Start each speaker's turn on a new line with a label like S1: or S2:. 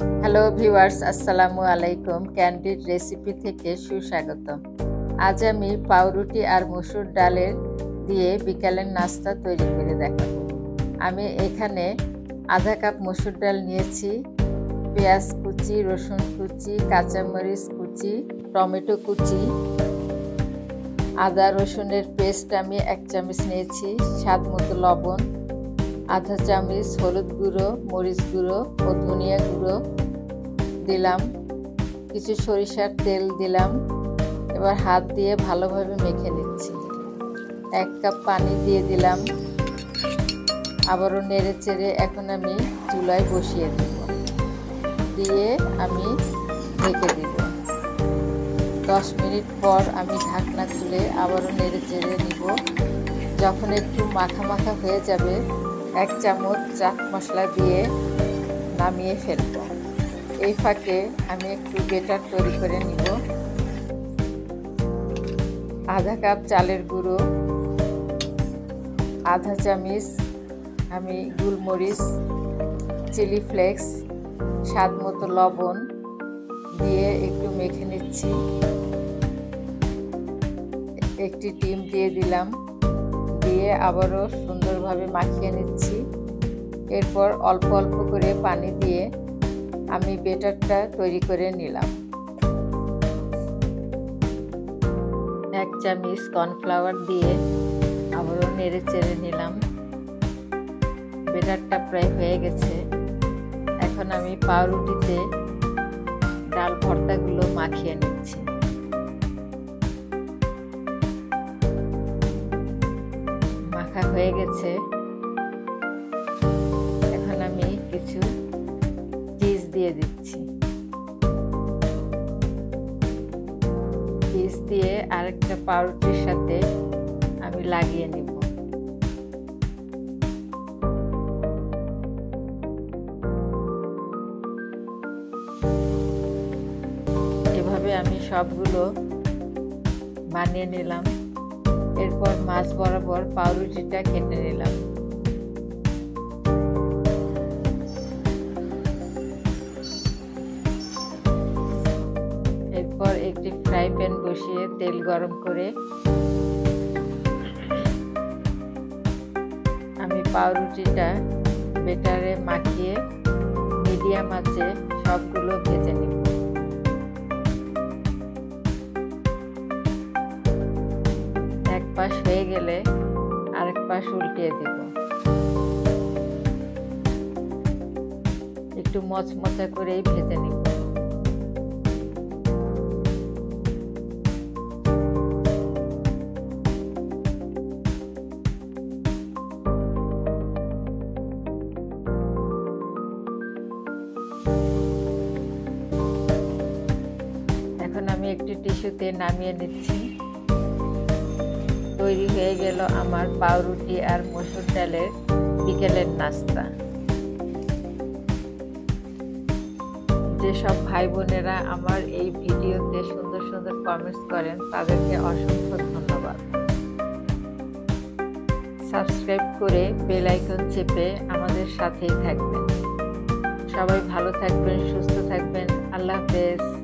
S1: Hello viewers আসসালামু আলাইকুম candid recipe থেকে সুস্বাগতম আজ আমি পাউরুটি আর মসুর ডালের দিয়ে বিকালের নাস্তা তৈরি করে দেখাবো আমি এখানে আধা কাপ মসুর ডাল নিয়েছি পেঁয়াজ কুচি রসুন কুচি কাঁচামরিচ কুচি টমেটো কুচি আদা রসুনের পেস্ট আমি এক চামচ নিয়েছি স্বাদ মতো লবণ আধা চামচ হলুদ গুঁড়ো, মরিচ গুঁড়ো ও ধনিয়া গুঁড়ো দিলাম। কিছু সরিষার তেল দিলাম। এবার হাত দিয়ে ভালোভাবে মেখে নিচ্ছি। এক কাপ পানি দিয়ে দিলাম। আবারও নেড়ে চেড়ে এখন আমি চুলায় বসিয়ে দেব। দিয়ে আমি ঢেকে দিব। দশ মিনিট পর আমি ঢাকনা খুলে আবারও নেড়ে চেড়ে নিব। যখন একটু মাখা মাখা হয়ে যাবে এক চামচ চাট মশলা দিয়ে নামিয়ে ফেলব। এই ফাঁকে আমি একটু বেটার তৈরি করে নিব। আধা কাপ চালের গুঁড়ো, আধা চামচ আমি গুলমরিচ, চিলি ফ্লেক্স, স্বাদ মতো লবণ দিয়ে একটু মেখে নিচ্ছি। একটি ডিম দিয়ে দিলাম। দিয়ে আবারও সুন্দরভাবে মাখিয়ে নিচ্ছি। এরপর অল্প অল্প করে পানি দিয়ে আমি বেটারটা তৈরি করে নিলাম। এক চামচ কর্নফ্লাওয়ার দিয়ে আবারও নেড়ে চেড়ে নিলাম। বেটারটা প্রায় হয়ে গেছে। এখন আমি পাউরুটিতে ডাল ভর্তাগুলো মাখিয়ে নিচ্ছি। হয়ে গেছে। এখন আমি কিছু চিজ দিয়ে দিচ্ছি। চিজ দিয়ে আরেকটা পাউরুটির সাথে আমি লাগিয়ে নিব। আমি সবগুলো বানিয়ে নিলাম। এরপর মাছ বরাবর পাউরুটিটা কেটে নিলাম। এরপর একটি ফ্রাই প্যান বসিয়ে তেল গরম করে আমি পাউরুটিটা বেটারে মাখিয়ে মিডিয়াম আঁচে সবগুলো ভেজে নিব। পাশ হয়ে গেলে আরেক পাশ উল্টিয়ে দিব। একটু মচমচা করেই ভেজে নিব। এখন আমি একটি টিস্যুতে নামিয়ে নিচ্ছি। তৈরি হয়ে গেল আমার পাউরুটি আর মসুর ডালের বিকেলের নাস্তা। যেসব ভাই বোনেরা আমার এই ভিডিওতে সুন্দর সুন্দর কমেন্টস করেন, তাদেরকে অসংখ্য ধন্যবাদ। সাবস্ক্রাইব করে বেল আইকন চেপে আমাদের সাথেই থাকবেন। সবাই ভালো থাকবেন, সুস্থ থাকবেন। আল্লাহ হাফেজ।